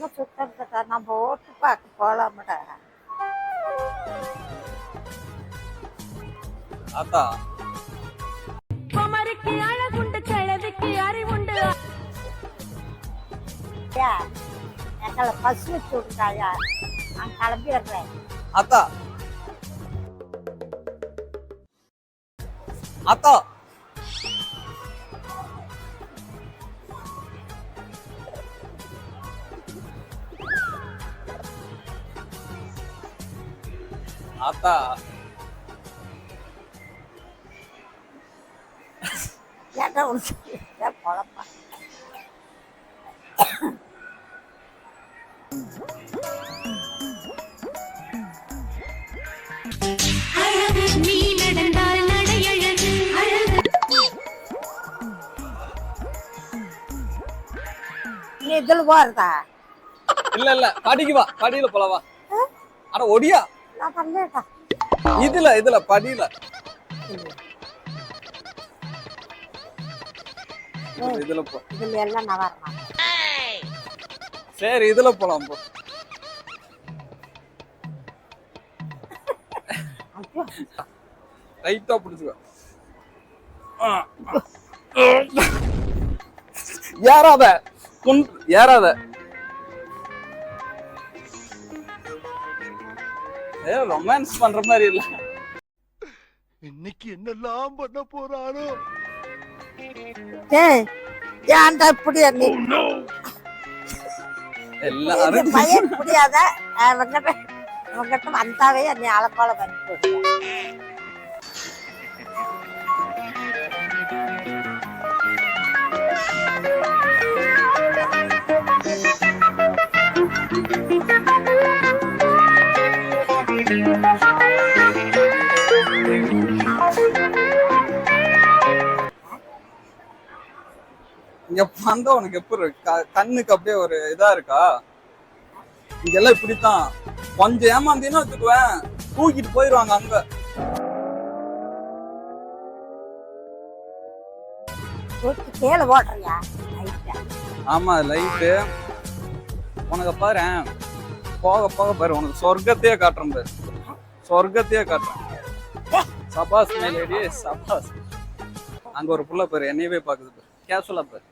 அங்க சுத்தறதுக்கா நம்ம ஓட்டு பார்க்க போலாம்டா. ஆத்தா குமரிக்கு அழகுண்டு கிழவிக்கு அறிவுண்டு எங்களை பஸ் வச்சு விடுறாயா நான் கிளம்பிடுறேன். ஆத்தா ஆத்தா ஆத்தா. ஏன்டா உனக்கு நீ இதில் போறதா இல்ல இல்ல படிக்கு வா. படியில போலாம் வா. அட ஒடியா. நான் பண்ணேட்டா இதுல இதுல படியில. இதுல, போ. இதில் எல்லாம் நான் வரமாட்டேன் சரி இதுல போலாம் போ. டைட்டா பிடிச்சுக்கோ. ஏறாத. குன் ஏறாத. ரொமான்ஸ் பண்ற மாதிரி இல்ல. இன்னைக்கு என்னெல்லாம் பண்ண போறானோ? ஏய் ஏன்டா இப்படி நீ? எல்லாரும் இது பையன் புரியாத அவங்கிட்ட அவங்கிட்ட வந்தாவே நீ அலக்கோல பண்ணி போடுவேன் இங்க வந்தா உனக்கு எப்படி இருக்கு? கண்ணுக்கு அப்படியே ஒரு இதா இருக்கா? இங்கெல்லாம் இப்படித்தான். கொஞ்சம் ஏமாந்தீங்கன்னா வச்சுக்குவேன். தூக்கிட்டு போயிருவாங்க அங்க. கீழே ஓடுறியா ஆமா லைட்டு உனக்கு பாரு போக போக பாரு உனக்கு சொர்க்கத்தையே காட்டுறேன் பாரு. சொர்க்கத்தையே காட்டுறேன். சபாஸ் மேலேடி சபாஸ். அங்க ஒரு புள்ள பாரு என்னையவே பாக்குது பாரு. கேஷுவலா பாரு?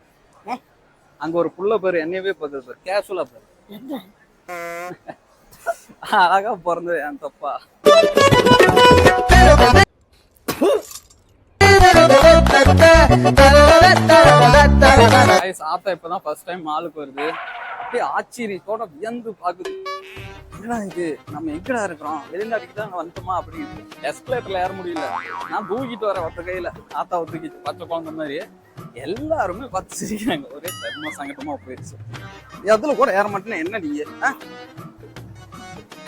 அங்க ஒரு புள்ள பாரு என்னையவே பாக்குது பாரு. கேஷுவலா பாரு. அழகா பிறந்தது என் தப்பா. ஆத்தா இப்பதான் ஃபர்ஸ்ட் டைம் மாலுக்கு வருது. அப்படியே ஆச்சரியத்தோட வியந்து பாக்குது என்னடா இது? நம்ம எங்கடா இருக்கிறோம்? வெளிநாட்டுக்கு தான் வந்துட்டோமா அப்படின்னு எஸ்கலேட்டர்ல ஏற முடியல. நான் தூக்கிட்டு வர ஒத்த கையில ஆத்தா தூக்கி பச்சை குழந்தை மாதிரி எல்லாருமே பார்த்து சிரிக்கிறாங்க. ஒரே தர்ம சங்கடமா போயிடுச்சு. அதுல கூட ஏற மாட்டேன்னு என்ன நீங்க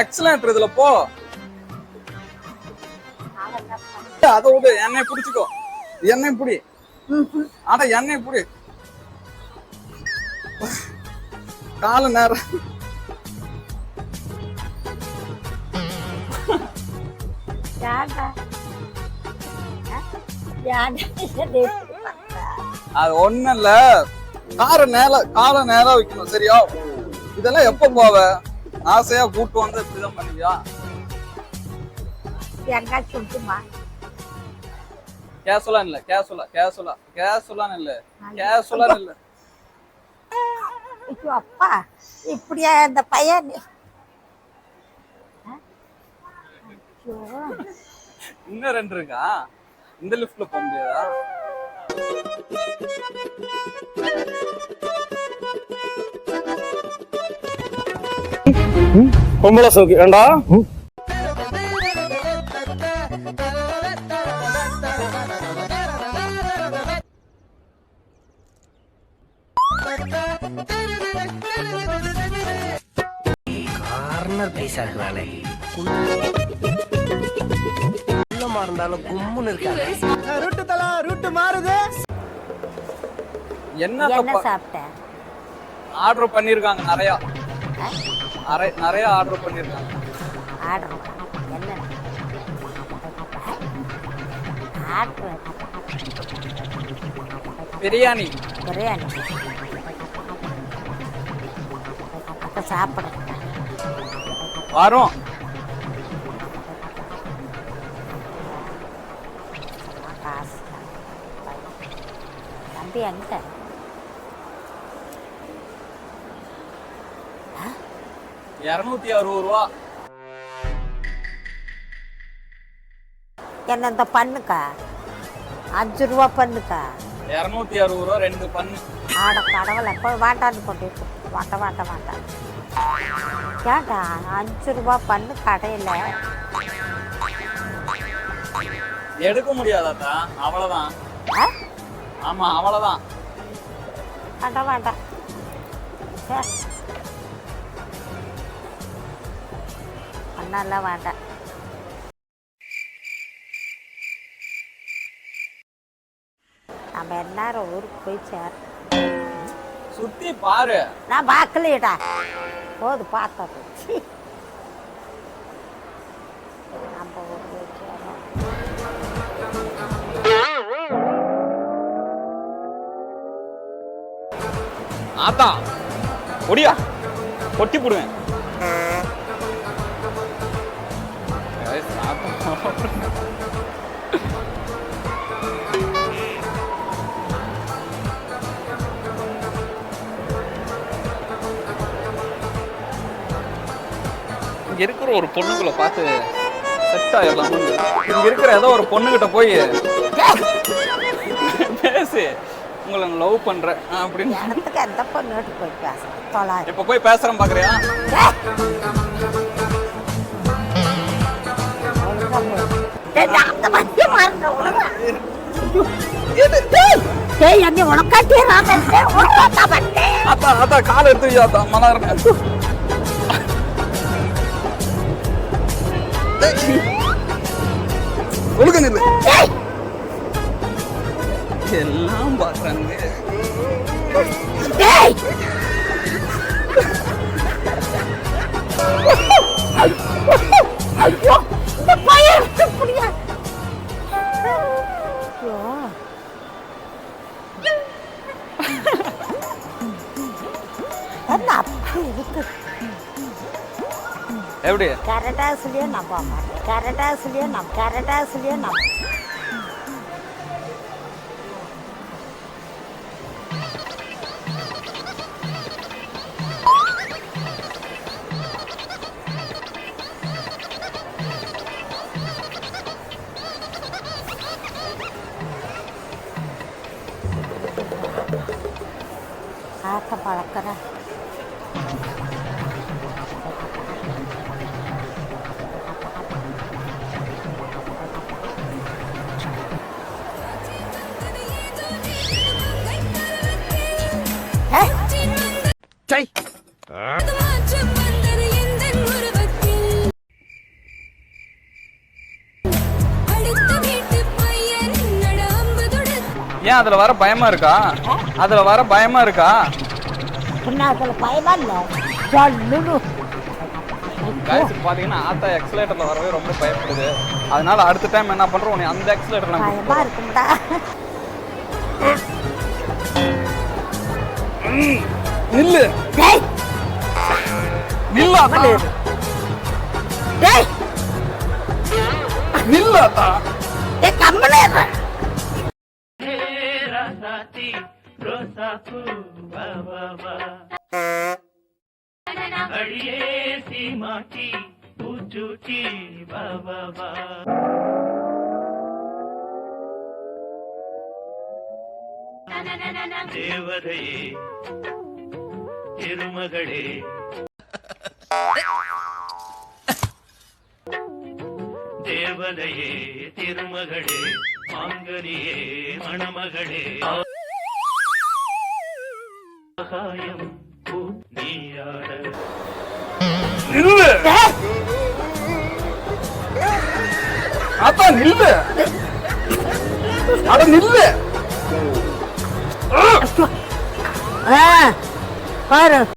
எக்ஸலேட்டர் இதுல போ. அதை விடு என்னை பிடிச்சிக்கோ. என்னை பிடி. ஆனா என்னை பிடி. கால நேரம்? அது ஒண்ணும் இல்ல. கார நேர கால நேரம் வைக்கணும் சரியா? இதெல்லாம் எப்ப போவ? ஆசையா கூட்டு வந்து இப்படிதான் பண்ணுவியா? கேசுலாம் இல்ல கேசுலா கேசுலா கேசுலான்னு இல்ல. கேசுலான்னு இல்ல. ஐயோ அப்பா இப்படியா இந்த பையன்? இன்னும் ரெண்டு இருக்கா? இந்த லிஃப்ட்ல போக முடியாதா? பொம்பளை சோக்கு ஏண்டா? கார்னர் பைசா இருக்கிறாளே உள்ளமா இருந்தாலும் கும்முன்னு இருக்காங்க. என்ன என்ன தப்பா? சாப்பிட்ட? ஆர்டர் பண்ணிருக்காங்க நிறைய. நிறைய நிறைய ஆர்டர் பண்ணிருக்காங்க. ஆர்டர் என்ன? பிரியாணி. பிரியாணி. சாப்பிடுங்க வரோம். காசு தம்பி எங்க இரநூத்தி அறுபது ரூபா. என்ன இந்த பண்ணுக்கா? அஞ்சு ரூபா பண்ணுக்கா? இரநூத்தி அறுபது ரூபா ரெண்டு பண்ணு. ஆட கடவுளை போய் வாட்டான்னு கொண்டு கொடு. வாட்ட வாட்ட வாட்ட. ஏன்டா? அஞ்சு ரூபா பண்ணு கடையில். எடுக்க முடியாதாத்தா? அவ்வளவுதான். ஆ? ஆமா அவ்வளவுதான். வேண்டாம் வேண்டாம். பண்ணலாம் வேண்டாம். நம்ம எல்லாரும் ஊருக்கு போய் சேர் சுத்தி பாரு. நான் பார்க்கலையடா. போது பார்த்தா போச்சு நம்ம ஊருக்கு போய் ஆத்தா ஒடியா கொட்டி போடுவேன். இங்க இருக்கிற ஒரு பொண்ணுக்குள்ள பார்த்து செட் ஆயிடலாம். இங்க இருக்கிற ஏதோ ஒரு பொண்ணுகிட்ட போய் பேசு. உங்களை லவ் பண்றேன். ஆ, அப்படின்னு. இடத்துக்கு எந்த பொண்ணுகிட்ட போய் பேசுறேன் தொள்ளாயிரம் இப்ப போய் பேசுறேன் பாக்குறியா? ஏய் அங்கே உனக்காட்டி உனக்காட்டா பண்ணேன் அத்தா அத்தா கால் எடுத்து மலர் ஒழுங்க நில்லு எல்லாம் பாக்குறாங்க சொல்லு. கரெக்டாக சொல்லியே நம்ப மாட்டேன் கரெக்டாக சொல்லியே நம்ப. கரெக்டாக சொல்லியே நம்ப. காக்க பழக்கிறேன் ஏன் அதுல வர பயமா இருக்கா? அதுல வர பயமா இருக்கா? அதில் பயமா இல்லை. பாத்தீங்கன்னா ஆத்தா எக்ஸலேட்டர்ல வரவே ரொம்ப பயப்படுது. அதனால அடுத்த டைம் என்ன பண்றோம் உன்னை அந்த இருக்கும்டா. நில்லு. டேய். நில்லு ஆத்தா டேய். நில்லு ஆத்தா டேய் கம்மனே இரு. தேவதையே திருமகளே. தேவதையே திருமகளே மாங்கனியே மணமகளே. ஆகாயம் நீயாட. நில்லு. நில்லு. அட நில்லு. ஆ பாரு